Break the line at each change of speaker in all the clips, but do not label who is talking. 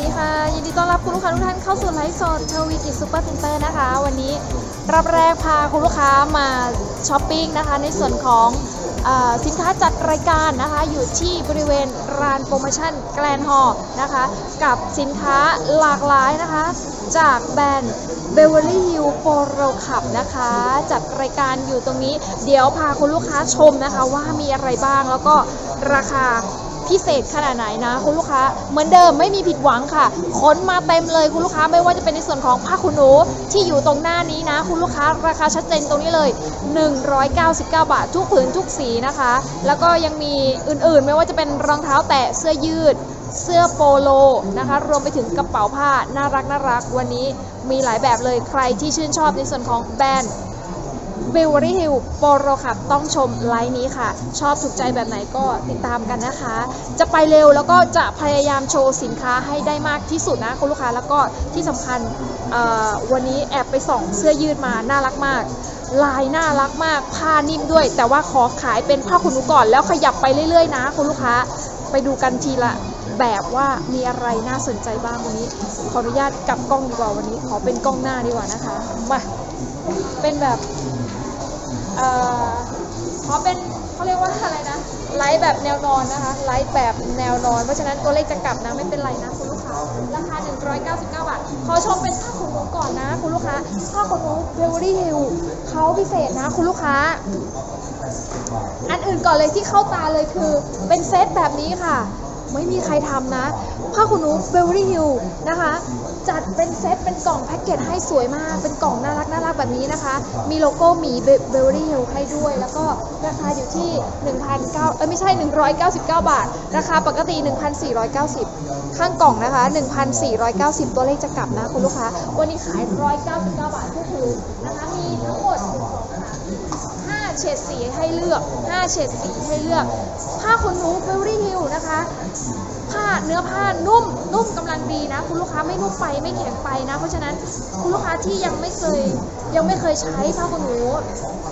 ดีค่ะ ยินดีต้อนรับคุณลูกค้าทุกท่านเข้าสู่ไลฟ์สดเทวีกิจซูเปอร์เซ็นเตอร์นะคะ วันนี้รับแรกพาคุณลูกค้ามาช้อปปิ้งนะคะ ในส่วนของอสินค้าจัดรายการนะคะ อยู่ที่บริเวณร้านโปรโมชั่นแกลนฮอลนะคะ กับสินค้าหลากหลายนะคะ จากแบรนด์เบเวอรี่ฮิลโปโรขับนะคะ จัดรายการอยู่ตรงนี้ เดี๋ยวพาคุณลูกค้าชมนะคะว่ามีอะไรบ้างแล้วก็ราคา พิเศษขนาดไหนนะ คุณลูกค้าเหมือนเดิมไม่มีผิดหวังค่ะขนมาเต็มเลยคุณลูกค้าไม่ว่าจะเป็นในส่วนของผ้าขนหนูที่อยู่ตรงหน้านี้นะ คุณลูกค้าราคาชัดเจนตรงนี้เลย 199 บาททุกผืนทุกสีนะคะ แล้วก็ยังมีอื่นๆ ไม่ว่าจะเป็นรองเท้าแตะเสื้อยืดเสื้อโปโลนะคะ รวมไปถึงกระเป๋าผ้าน่ารักน่ารักวันนี้มีหลายแบบเลยใครที่ชื่นชอบในส่วนของแบรนด์ บิวรี่ฮิลโปโรขับต้องชมไลน์นี้ค่ะ ชอบถูกใจแบบไหนก็ติดตามกันนะคะ จะไปเร็วแล้วก็จะพยายามโชว์สินค้าให้ได้มากที่สุดนะคุณลูกค้าแล้วก็ที่สำคัญวันนี้แอบไปส่องเสื้อยืดมาน่ารักมาก ลายน่ารักมากผ้านิ่มด้วย แต่ว่าขอขายเป็นผ้าขนหนูก่อนแล้วขยับไปเรื่อยๆนะคุณลูกค้าไปดูกันทีละแบบว่ามีอะไรน่าสนใจบ้างวันนี้ ขออนุญาตกลับกล้องดีกว่าวันนี้ ขอเป็นกล้องหน้าดีกว่านะคะมาเป็นแบบ เอ่อขอเป็นเขาเรียกว่าอะไรนะ ไลฟ์แบบแนวนอนนะคะ ไลฟ์แบบแนวนอน เพราะฉะนั้นตัวเลขจะกลับนะไม่เป็นไรนะคุณลูกค้า ราคา 199 บาท ขอชมเป็นผ้าขนหนูก่อนนะ คุณลูกค้า ผ้าขนหนูเบลลี่ฮิลเขาพิเศษนะคุณลูกค้า อันอื่นก่อนเลยที่เข้าตาเลยคือ เป็นเซตแบบนี้ค่ะ ไม่มีใครทำนะ ผ้าขนหนูเบลลี่ฮิลนะคะ จัดเป็นเซตเป็นกล่องแพ็กเกจให้สวยมาก เป็นกล่องน่ารักน่ารักแบบนี้นะคะ มีโลโก้หมีเบลลี่ฮิลให้ด้วย แล้วก็ราคาอยู่ที่1,900เอ้ยไม่ใช่ 199 บาท ราคาปกติ 1,490 ข้างกล่องนะคะ 1,490 ตัวเลขจะกลับนะคุณลูกค้า วันนี้ขาย 199 บาททุกคืนนะคะ มีทั้งหมด5เฉดสีให้เลือก 5 เฉดสีให้เลือก ผ้าขนหนูเบลลี่ฮิลนะคะ ผ้าเนื้อผ้านุ่ม นุ่มกำลังดีนะ คุณลูกค้าไม่นุ่มไปไม่แข็งไปนะ เพราะฉะนั้นคุณลูกค้าที่ยังไม่เคยยังไม่เคยใช้ผ้าขนหนู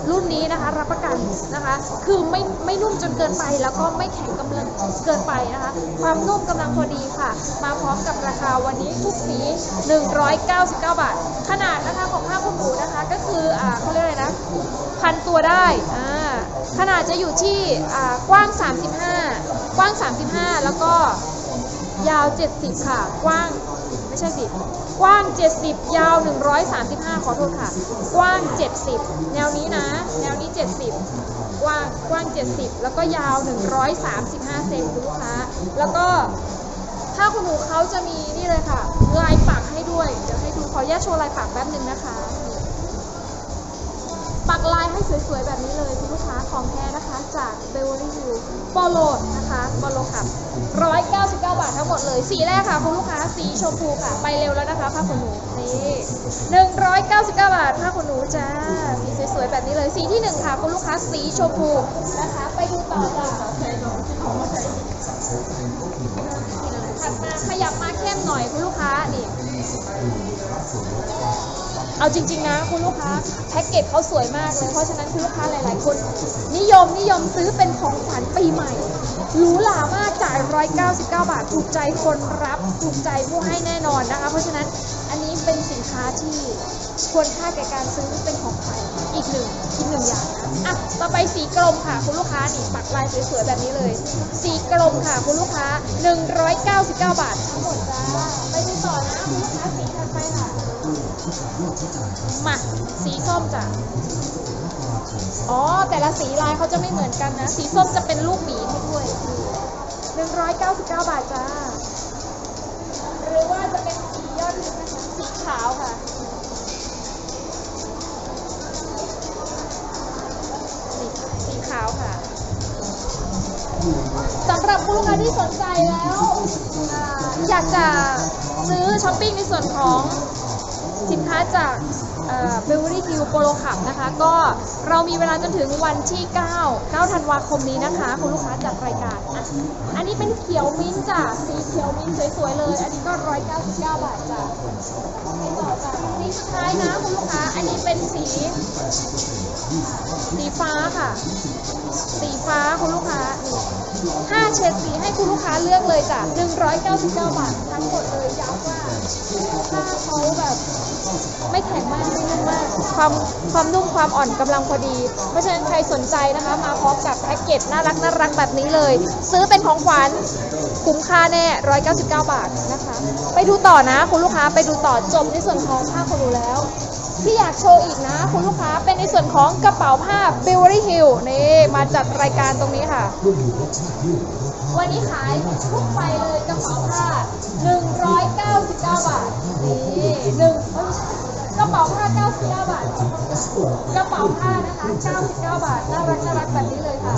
รุ่นนี้นะคะ รับประกันนะคะ คือไม่ไม่นุ่มจนเกินไป แล้วก็ไม่แข็งกำลังเกินไปนะคะ ความนุ่มกำลังพอดีค่ะ มาพร้อมกับราคาวันนี้ทุกสี 199 บาท ขนาดนะคะของผ้าขนหนูนะคะ ก็คืออ่าเขาเรียกอะไรนะพันตัวได้อ่า ขนาดจะอยู่ที่กว้าง 35 กว้าง 35 แล้วก็ยาว 70 ค่ะ กว้างไม่ใช่สิ กว้าง 70 ยาว 135 ขอโทษค่ะ กว้าง 70 แนวนี้นะ แนวนี้ 70 กว้าง กว้าง 70 แล้วก็ยาว 135 เซนคุณลูกค้า แล้วก็ถ้าคุณหนูเขาจะมีนี่เลยค่ะ ลายปักให้ด้วย เดี๋ยวให้ดู ขออนุญาตโชว์ลายปักแป๊บหนึ่งนะคะ ปักลายให้สวยๆ แบบนี้เลยคุณลูกค้าของแท้นะคะจากเบลลี่ฮิลโปโลนะคะโปโลค่ะ199 บาททั้งหมดเลย สีแรกค่ะคุณลูกค้าสีชมพูค่ะ ไปเร็วแล้วนะคะผ้าขนหนูนี่199 บาทผ้าขนหนูจ้า สีสวยๆ แบบนี้เลย สีที่หนึ่งค่ะคุณลูกค้าสีชมพูนะคะ ไปดูต่อจ้ะถัดมาขยับมาเข้มหน่อยคุณลูกค้านี่ เอาจริง ๆ นะ คุณลูกค้าแพ็กเกจเขาสวยมากเลย เพราะฉะนั้นคุณลูกค้าหลายๆ คน นิยมนิยมซื้อเป็นของขวัญปีใหม่หรูหรามากจ่าย 199 บาท ถูกใจคนรับถูกใจผู้ให้แน่นอนนะคะ เพราะฉะนั้นอันนี้เป็นสินค้าที่ควรค่าแก่การซื้อเป็นของขวัญอีกหนึ่งอีกหนึ่งอย่างนะอะต่อไปสีกรมค่ะ คุณลูกค้านี่ปักลายสวยๆแบบนี้เลย สีกรมค่ะ คุณลูกค้า 199 บาททั้งหมดจ้า มาสีส้มจ้ะอ๋อ แต่ละสีลายเขาจะไม่เหมือนกันนะ สีส้มจะเป็นลูกหมีให้ด้วย 199 บาทจ้า หรือว่าจะเป็นสียอดฮิตนะคะสีขาวค่ะสีขาวค่ะสำหรับคุณลูกค้าที่สนใจแล้ว อยากจะซื้อช้อปปิ้งในส่วนของ สินค้าจากเบลวอรี่ฮิลโปโลขับนะคะ ก็เรามีเวลาจนถึงวันที่ 9 9 ธันวาคมนี้นะคะ คุณลูกค้าจัดรายการอะอันนี้เป็นเขียวมิ้นท์จ้ะสีเขียวมิ้นท์สวยๆเลย อันนี้ก็ 199 บาทจ้ะไปต่อจ้ะสีสุดท้ายนะคุณลูกค้า อันนี้เป็นสี สีฟ้าค่ะ สีฟ้าคุณลูกค้านี่5เฉดสีให้คุณลูกค้าเลือกเลยจ้ะ199 บาททั้งหมดเลยย้ำว่าผ้าเขาแบบ ไม่แข็งมากไม่นุ่มมากความความนุ่มความอ่อนกำลังพอดี เพราะฉะนั้นใครสนใจนะคะ มาพร้อมกับแพ็กเกจน่ารักน่ารักแบบนี้เลย ซื้อเป็นของขวัญคุ้มค่าแน่ 199 บาทนะคะ ไปดูต่อนะคุณลูกค้าไปดูต่อจบในส่วนของผ้าขนหนูแล้วที่อยากโชว์อีกนะ คุณลูกค้าเป็นในส่วนของกระเป๋าผ้า b e v e r l y Hill นี่มาจัดรายการตรงนี้ค่ะ วันนี้ขายทุกไปเลยกระเป๋าผ้า 199 บาท นี่หนึ่ง กระเป๋าผ้า 99 บาท กระเป๋าผ้านะคะ 99 บาท น่ารักน่ารักแบบนี้เลยค่ะ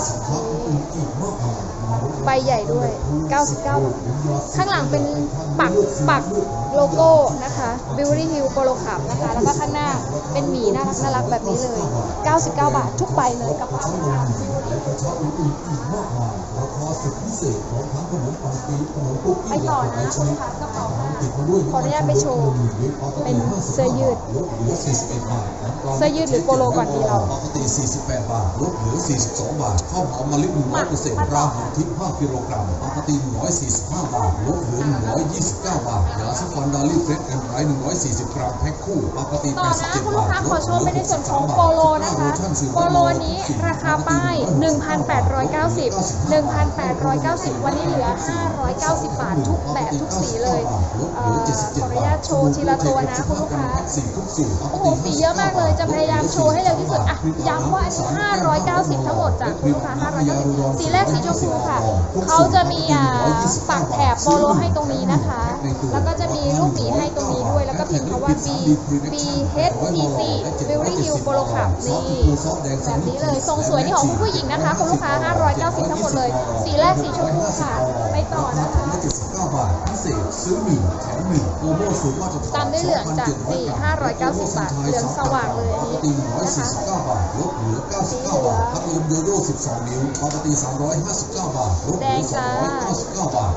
ใบใหญ่ด้วย 99 บาท ข้างหลังเป็นปักปัก โลโก้นะคะ Beauty Hill Polo Club นะคะ แล้วก็ข้างหน้าเป็นหมีน่ารักน่ารักแบบนี้เลย 99 บาททุกใบเลยกระเป๋าผ้าไปต่อนะคุณลูกค้ากระเป๋าผ้าขออนุญาตไปโชว์ เป็นเสื้อยืด เสื้อยืดหรือโปโลก่อนดีเรา
ปกติ48 บาทลดเหลือ 42 บาทข้าวหอมมะลิ100%ราหอมทิพย์5กิโลกรัมปกติ145 บาทลดเหลือ 129 บาทยาสีฟันดาลี่เฟรชแอนด์ไร140 กรัมแพ็คคู่ปกติ
ต่อนะ
87
คุณลู
บากท
ค้าขอโชว์เป็นในส่วนของโปโลนะคะโปโลนี้ราคาป้าย 1,890 1,890 วันนี้เหลือ 590 บาททุกแบบทุกสีเลยเอ่อขออนุญาตโชว์ทีละตัวนะคุณลูกค้าโอ้โหสีเยอะมากเลยจะพยายามโชว์ให้เร็วที่สุดอะย้ำว่าอันนี้590 ทั้งหมดจากคุณลูกค้า590สีแรกสีชมพูค่ะ เขาจะมีอ่าปักแถบโปโลให้ตรงนี้นะคะ แล้วก็จะมีรูปหมีให้ตรงนี้ด้วย แล้วก็พิมพ์คำว่า B B H T C Beauty Hill Polo Club นี่แบบนี้เลยทรงสวยนี่ของคุณผู้หญิงนะคะคุณลูกค้า 590 ทั้งหมดเลย สีแรกสีชมพูค่ะ ไปต่อนะคะ
79บาทพิเศษซื้อหนึ่งแถมหนึ่งโปรโมสูงมาตรฐาน
ตามด้วยเหลืองจ้ะนี่590 บาท เหลืองสว่างเลยอันนี้
ปกติ149 บาท ลดเหลือ 99 บาทพัดลมโยโย่12 นิ้วปกติ359 บาท ลดเหลือ299 บาท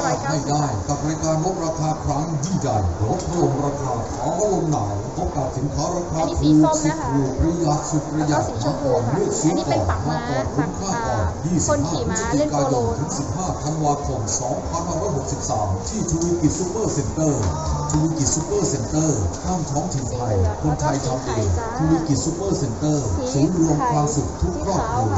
ไม่
590
ได้ กับรายการลดราคาครั้งยิ่งใหญ่ลดถล่มราคาขอลมหนาวพบกับสินค้าราคา
อันนี้สีส้มนะคะ
ถูกประหยัดสุดประหยัด
แล้วก็สีชมพูค่ะอันนี้เป็นปักม้าปักอ่าคนขี่ม้าเล่นโปโล
ถึง 15 ธันวาคม 2563 ที่ทูวิกิซูเปอร์เซ็นเตอร์ทูวิกิซูเปอร์เซ็นเตอร์ห้างท้องถิ่นไทยคนไทยทำเองทูวิกิซูเปอร์เซ็นเตอร์ศูนย์รวมความสุขทุกครอบครัว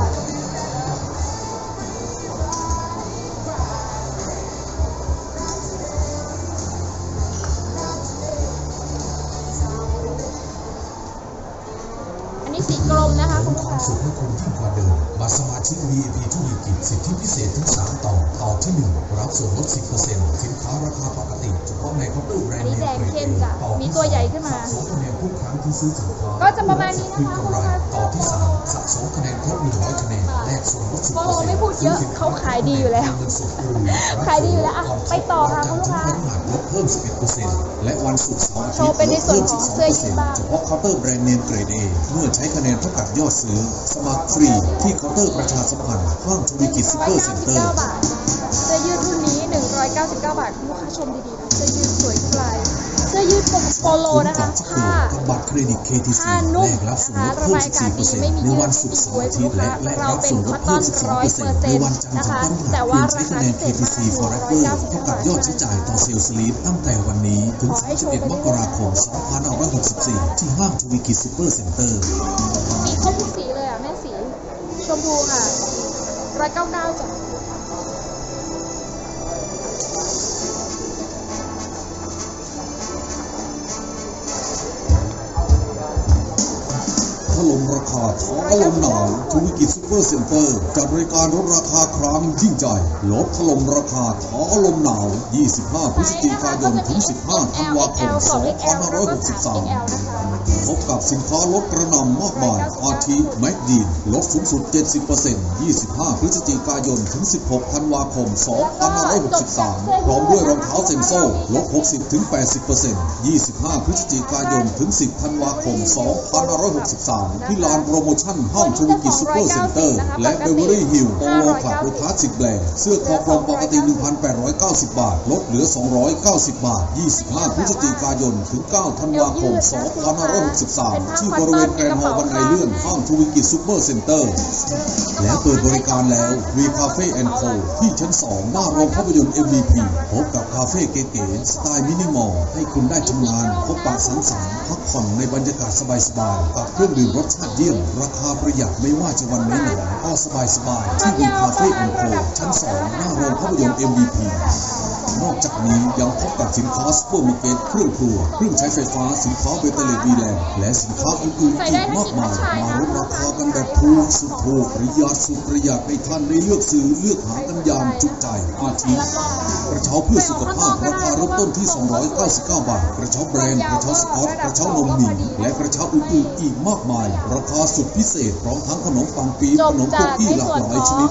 บัตรสมาชิก VIP ทุกกิจสิทธิพิเศษทั้ง 3 ต่อ ต่อที่ 1 รับส่วนลด 10%ส ราคาปกติเฉพาะในเคาน์เตอร์แบรน
อัน
ด์
นี้
เน
แด
ม
ง
เกรด
เข้ม
เอ
จ้ะ
ต่อ
มี
ที่
ตัวใหญ่ขึ้นมา
สะสมคะแนนทุกครั้งที่ซื้อสินค้า
ก็จะประมาณนี้นะคะ
คือกำไรต่อที่3สะสมคะแนนครบ100คะแนนแลกส่วนลด10%
โปโลไม่พูดเยอะเขาขายดีอยู่แล้ว
เงินสดฟรี
ขายดีอยู่แล้วอะไปต่อค่ะคุณลูกค้า
จันทร์ถึงพฤหัสลดเพิ่ม11%และวันศุกร์เสาร์อา
โช
ทิต
ว์
ย์
เป็นในส่วนของเสื้อยืดบ้าง
เฉพาะเคาน์เตอร์แบรนด์เนมเกรด A เมื่อใช้คะแนนเท่ากับยอดซื้อสมัครฟรีที่เคาน์เตอร์ประชาสัมพันธ์ห้างทวีกิจซูเปอร์เซ็นเตอร์
บาทคุณลูกค้าชมดีๆนะเสื้อยืดสวยทุกลายเสื้อยืดโปโลนะคะผ้า
กับบัตรเครดิต KTC
ผ้านุ่ม
แลกรับส่วน
นะ
ล
คะ
ด
ระ
เพิ่ม
บายอากาศดี
14%
ไม่มี
ใน
เยื่อ
วัน
ไม่
ศุก
มี
ร์เสา
คุ
ร์
ย
อา
คุ
ทิ
ณ
ต
ลู
ย์
ก
และ
ค้า
และ
เรา
รับ
เป็น
ส่วนล
ค
ด
อตต
เพิ่
อ
ม
นร้อยเปอร์
12%
เซ็นต์
ใน
นะคะ
วันจันทร์
แต่
ถึง
ว่า
พฤ
รา
หัส
คา
ใช้
พิ
คะ
เศ
แน
ษ
น
มาก
KTC
คือ
Forever เท่า
199
กับ
บาท
ยอดใช้จ่ายต่อเซลล์สลิปตั้งแต่วันนี้ถึง 31 มกราคม 2564 ที่ห้างทวีกิจซูเปอร์เซ็นเตอร์
มีครบทุกสีเลยอะ แม่สี ชมพูค่ะ199จ้ะ
ถล่มราคาท้อลมหนาวทวีกิจซูเปอร์เซ็นเตอร์จัดรายการลดราคาครั้งยิ่งใหญ่ลดถล่มราคาท้อลมหนาว 25 พฤศจิกายน ถึง 15 ธันวาคม 2563 พบกับสินค้าลดกระนำมากมายอาทิแมกดีนลดสูงสุด 70% 25 พฤศจิกายน ถึง 16 ธันวาคม 2563 พร้อมด้วยรองเท้าเซนโซลด 60ถึง80% 25 พฤศจิกายน ถึง 10 ธันวาคม 2563 ที่ลานโปรโมชั่นห้างชูกิจซูเปอร์เซ็นเตอร์ และเบเวอรี่ฮิลล์โปโลคลับโรคลาสสิกแบรนด์เสื้อคอกลมปกติ 1,890 บาท ลดเหลือ 290 บาท 25 พฤศจิกายน ถึง 9 ธันวาคม 2563ที่บริเวณแกรนด์ฮอลล์บันไดเลื่อนห้างชูกิจซูเปอร์เซ็นเตอร์ และเปิดบริการแล้ววีคาเฟ่แอนด์โคที่ชั้น 2 หน้าโรงภาพยนตร์ MVP พบกับคาเฟ่เก๋ๆสไตล์มินิมอลให้คุณได้ชมงาน พบปะสังสรรค์พักผ่อนในบรรยากาศสบายๆกับเครื่องดื่มรสชาติเยี่ยม ราคาประหยัดไม่ว่าจะวันไหนไหนก็สบายๆที่วีคาเฟ่แอนด์โคชั้น 2 หน้าโรงภาพยนตร์ MVP นอกจากนี้ยังพบกับสินค้าซุปเปอร์มาร์เก็ตเครื่องครัวเครื่องใช้ไฟฟ้าสินค้าเบตเตอรี่ดีแลนด์และสินค้าอื่นๆอีกมากมายมาลดราคากันแบบถูกสุดถูกประหยัดสุดประหยัดให้ท่านได้เลือกซื้อเลือกหากันอย่างจุใจอาทิกระเช้าเพื่อสุขภาพราคาเริ่มต้นที่ 299 บาท กระเช้าแบรนด์กระเช้าสกอตกระเช้านมหมี่และกระเช้าอื่นๆอีกมากมาย ราคาสุดพิเศษพร้อมทั้งขนมปังปี๊บขนมคุกกี้หลากหลายชนิด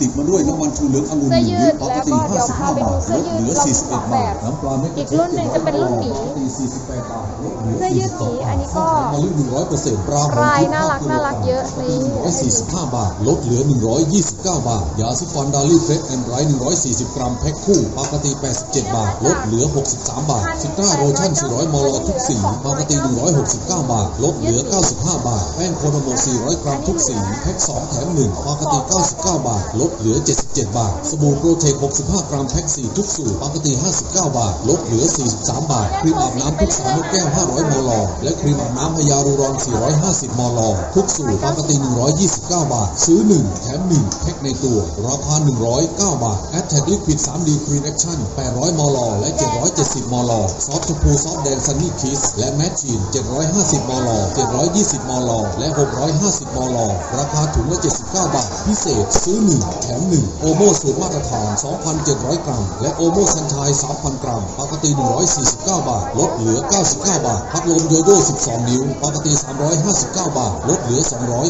ตามติดมาด้วยน้ำมันชูเหลืององุ่นหนึ่งลิตรปกติ55บาทลดเหลือ41บาทน้ำปลาเม็ด
อีกรุ่นหนึ่งจะเป็นรุ่นหมี
ปกติ48บาทลดเหลือ
เสื้อยืดหมีอันนี้ก็
มาลึก100%ปลาหอม
ลาย
ทิพย์
น่ารักน่ารักเยอะ
ปก
นี่
ติ145 บาท ลดเหลือ 129 บาท ยาสีฟันดาลี่เฟรชแอนด์ไรท์140 กรัมแพ็คคู่ ปกติ 87 บาท ลดเหลือ 63 บาทซิตราโรชั่น400มลทุกสี ปกติ 169 บาท ลดเหลือ 95 บาท แป้งโคโนโม400 กรัมทุกสี แพ็ค 2 แถม 1 ปกติ 99 บาท ลดเหลือ 77 บาท สบู่โปรเทค 65 กรัมแพ็ค 4 ทุกสูตร ปกติ 59 บาท ลดเหลือ 43 บาท ครีมอาบน้ำทุกสามแก้ว 500 มล และครีมอาบน้ำพยารูรอน 450 มล ทุกสูตร ปกติ 129 บาท ซื้อ 1 แถม 1 แพ็คในตัว ราคา 109 บาท a t t a c Liquid 3D Clean Action 800 มล และ 770 มล ซอฟต์ชมพูซอฟต์แดงซันนี่คิส และแมชชีน 750 มล 720 มล และ 650 มล ราคาถุงละ 79 บาท พิเศษซื้อ1แถม1โอโมสูตรมาตรฐาน 2,700 กรัม และโอโมซันชาย 3,000 กรัม ปกติ 149 บาท ลดเหลือ 99 บาท พัดลมโยโย่12 นิ้ว ปกติ 359 บาท ลดเหลือ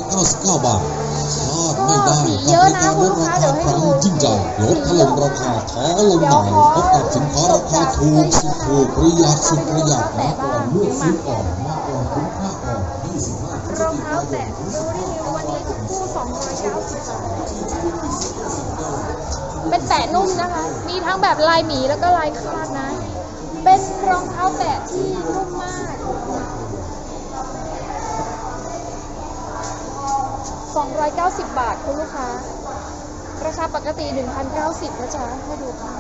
299 บาทพลาดไม่ได้กับบริการลดราคาครั้งยิ่งใหญ่ลดถล่มราคาท้อลมหนาวพบกับสินค้าราคาถูกสุดถูกประหยัดสุดประหยัดมาก่อนเลือกซื้อก่อนมาก่อนคุ้มค่าก่อน25พฤศ
รอง
จิ
เท้ากา
ย
แตะ
น
ดูดินิววันนี้ทุกคู่290บาท เป็นแตะนุ่มนะคะ มีทั้งแบบลายหมีแล้วก็ลายคาดนะ เป็นรองเท้าแตะที่นุ่มมาก 290 บาทคุณลูกค้า ราคาปกติ 1,090นะจ๊ะให้ดูค่ะ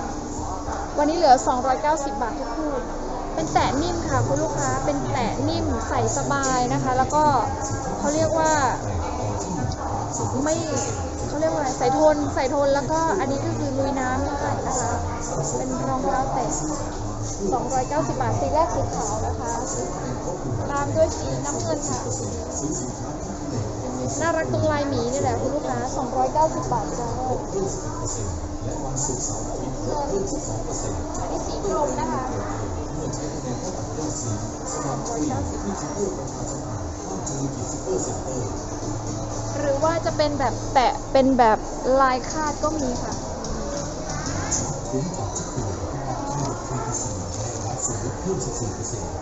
วันนี้เหลือ 290 บาททุกคู่ เป็นแตะนิ่มค่ะคุณลูกค้า เป็นแตะนิ่มใส่สบายนะคะ แล้วก็เขาเรียกว่าไม่เขาเรียกว่าอะไรใส่ทนใส่ทนแล้วก็อันนี้ก็คือ ลุยน้ำนะคะเป็นรองเท้าแตะ290 บาท สีแรกสีขาวนะคะ ตามด้วยสีน้ำเงินค่ะ น่ารักตรงลายหมีนี่แหละคุณลูกค้า 290 บาทจ้าอันนี้สีกรมนะคะหรือว่าจะเป็นแบบแตะเป็นแบบลายคาดก็มีค่ะ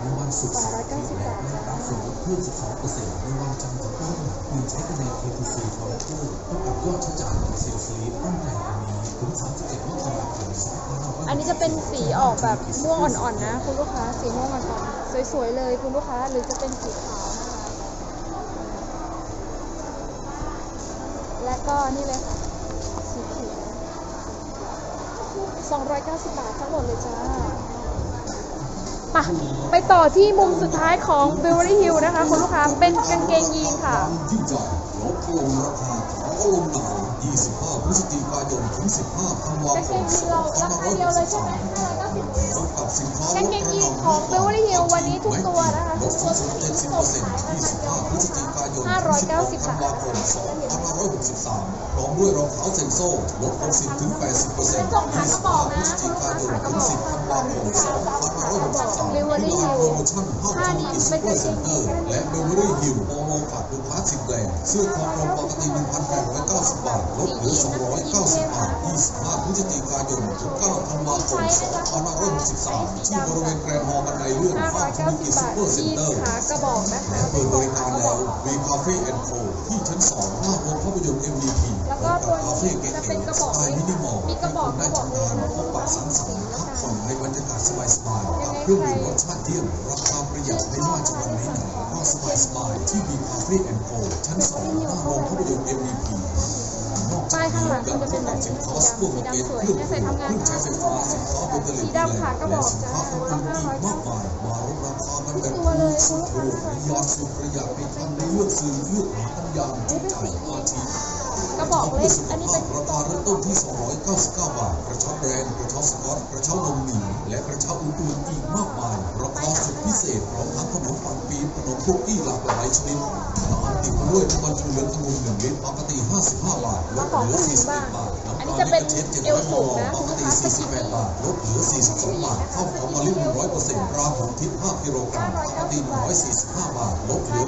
14%ในวันศุกร์เสาร์อาทิตย์และรับส่วนลดเพิ่ม12%ในวันจันทร์ถึงพฤหัสเงินใช้คะแนน KTC คอร์เรเตอร์เท่ากับยอดใช้จ่ายในเซลล์สลีตั้งแต่วันนี้ถึง31มกราคม2563
อันนี้จะเป็นสีออกแบบม่วงอ่อนๆนะคุณลูกค้าสีม่วงอ่อนๆสวยๆเลยคุณลูกค้าหรือจะเป็นสีขาวนะคะและก็นี่เลยค่ะสีเขียว290 บาททั้งหมดเลยจ้า ไปไปต่อที่มุมสุดท้ายของ Beverly Hill นะคะคุณลูกค้าเป็นกางเกงยีนค่ะ
ยิ่งใหญ่ลดล่มราคาท้อลมหนาว25พฤศจิกายนถึง 15ธันวากา
งเกงยีนเราราคาเดียวเลยใช่ไหม590
พบกับสินค้า
กางเกงยีนของ Beverly Hills วันนี้ทุกตัวนะคะ
ล
ทุ
ด
ก
ถึ
ตัว
ง
ทุกสีทุกตัวขายราคาเดียว
25พฤศจิกายน
590
ธันวาคม2563พร้อมด้วยรองเท้าเซนโซ่ลด60ถึง80%
เป็นส่งขากระบอกนะ
พฤศจิกายนถึง10ธันวาคม2563
Beverly
ที่ร้าน
Hills
โปรโมชั่นห้างา
นี่
ซู
ไม่
เป
เค
อร์
ย
เซ็
เก่
น
ง
เตอร์และเบเวอรี่ฮิลโปโลขับ ดูคลาสสิกแบรนด์เสื้อคอปลอมปกติ 1,890 บาท ลดเหลือ 290 บาท 25พฤศจิกายนถึง9ธันวาคม2563ที่บริเวณแกรนด์ฮอลล์บันไดเลื่อนข้างคอมมิวนิตี้
590
ซู
บาท
เปอร์เซ็น
ที่
เตอร์
ขากระบอกนะคะ
และเปิดบริการแล้ว V Cafe Co ที่ชั้น2หน้าโรงภาพยนตร์ MVP
แล้วก็ตัวนี้
คาเฟ่เก๋
จะเป็นกระบอก
สไตล์มินิมอล
มีกระบอก
ได้
กระบอก
ทำงาน
เลย
พบปะสังสรรค์พักผ่อนในบรรยากาศสบายๆ
ยั
กับ
งไง
เครื่องดื่ม
ใคร
รสชาติเยี่ยมราคาประหยัดไม่ว่าจะวันไหนก็ สบายสบายที่ V Cafe Co ชั้น2หน้าโรงภาพยนตร์เอ็มบีพี
ป้าย
ก
ข้างหลัง
นี้
ก็จะเป็นแบบ
สินค้า
สี
ซุปเปอร์มาร์
ดำ
เก็ต
สี
เครื่อง
ดำสวย
ดื่
เนี่ยใส่ทำงาน
เครื่องใช้ไฟฟ้าสินค้าเบเกอรี่
สีดำขากระบอก
สินค้าของคุณอีกมากมายมาลดราคากันแบบ
ตัวเลย
สุดถูกยอดสุดประหยัดไปทันในเลือกซื้อเลือกหากันอย่างจุใจอาทิ
กระบอกเล็ก อันนี้เป็น
ราคาเริ่มต้นที่ 299 บาท กระชับแบรนด์กระชับสกอตกระชับนมหนีและกระชับอื่นๆอีกมากมายราคอสุดพิเศษพร้อมทั้งขนมปังปี๊บขนมคุกกี้หลากหลายชนิดอาหารติดด้วยน้ำมันเหลืององุ่นหนึ่งลิตรปกติ 55 บาทลดเหลือ41บาท
น
น้ำ
นี้
ตา
จะ
ล
เป็น
เชฟ
เอว
700ม
สู
ล
งนะ
ป
คุณ
ก
ลูก
ติ
ค้าสกิน
48บาทลดเหลือ 42 บาทข้าวหอมมะลิ100%ราหงทิพย์5กิโลกรัมปกติ145 บาท ลดเหลือ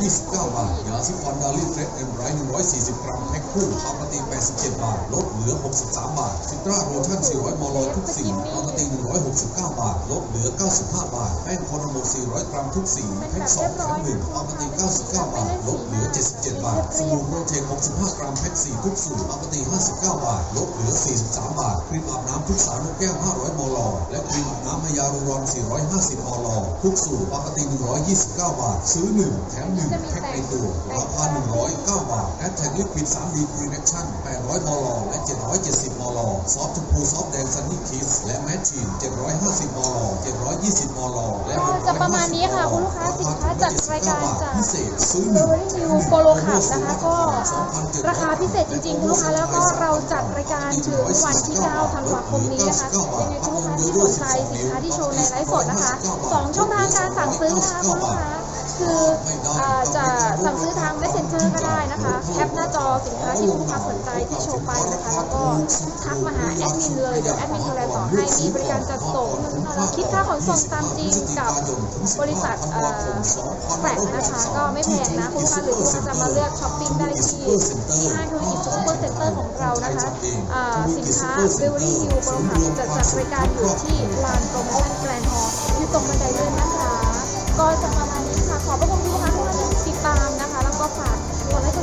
129 บาท ยาสีฟันดาลี่เฟรชเอ็มไรท์140 กรัมแพ็คคู่ปกติ87 บาท ลดเหลือ 63 บาทซิตราโลชั่น 400มลทุกสีปกติ169 บาท ลดเหลือ 95 บาทแป้งโคโนโม400 กรัมทุกสีแพ็ค2แถม1ปกติ 99 บาท ลดเหลือ 77 บาทสบู่โปรเทค65 กรัมแพ็ค4ทุกสูตรปกติ 59 บาทลดเหลือ 43 บาท ครีมอาบน้ำทุกสารนกแก้ว 500 มล และครีมอาบน้ำฮายาลูรอน 450 มล ทุกสูตรปกติ 129 บาท ซื้อ 1 แถม 1 แพ็คในตัว ราคา 109 บาท แอดแท็กลิควิด 3D ครีเนคชั่น 800 มล และ 770 มล ซอฟต์ชมพูซอฟต์แดงซันนี่คิส และแมทชีน 750 มล 720 มล และ
ก็จะประมาณนี้ค่ะคุณลูกค้าสินค้าจัดรายการจาก
พิเศษซื้อ
เบอร์รี่นิวโปโลขับนะคะก็ราคาพิเศษจริงๆคุณลูกค้าแล้วก็เราจัดรายการถึงวันที่ 9 ธันวาคมนี้นะคะยังไงคุณลูกค้าที่สนใจสินค้าที่โชว์ในไลฟ์สดนะคะสองช่องทางการสั่งซื้อนะคะคุณลูกค้า คือจะสั่งซื้อทาง Messenger ก็ได้นะคะแคปหน้าจอสินค้าที่คุณลูกค้าสนใจที่โชว์ไปนะคะ แล้วก็ทักมาหาแอดมินเลยเดี๋ยวแอดมินดูแลต่อให้มีบริการจัดส่งคิดค่าขนส่งตามจริงกับบริษัทแฟลกนะคะก็ไม่แพงนะคุณลูกค้าหรือคุณลูกค้าจะมาเลือกช้อปปิ้งได้ที่ที่ห้างธุรกิจซูเปอร์เซ็นเตอร์ของเรานะคะสินค้าเบลลี่ฮิลโปรค่ะจะจัดบรายการอยู่ที่ลานโปรโมชั่นแกรนด์ฮอล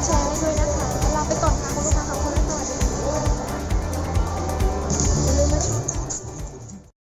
啊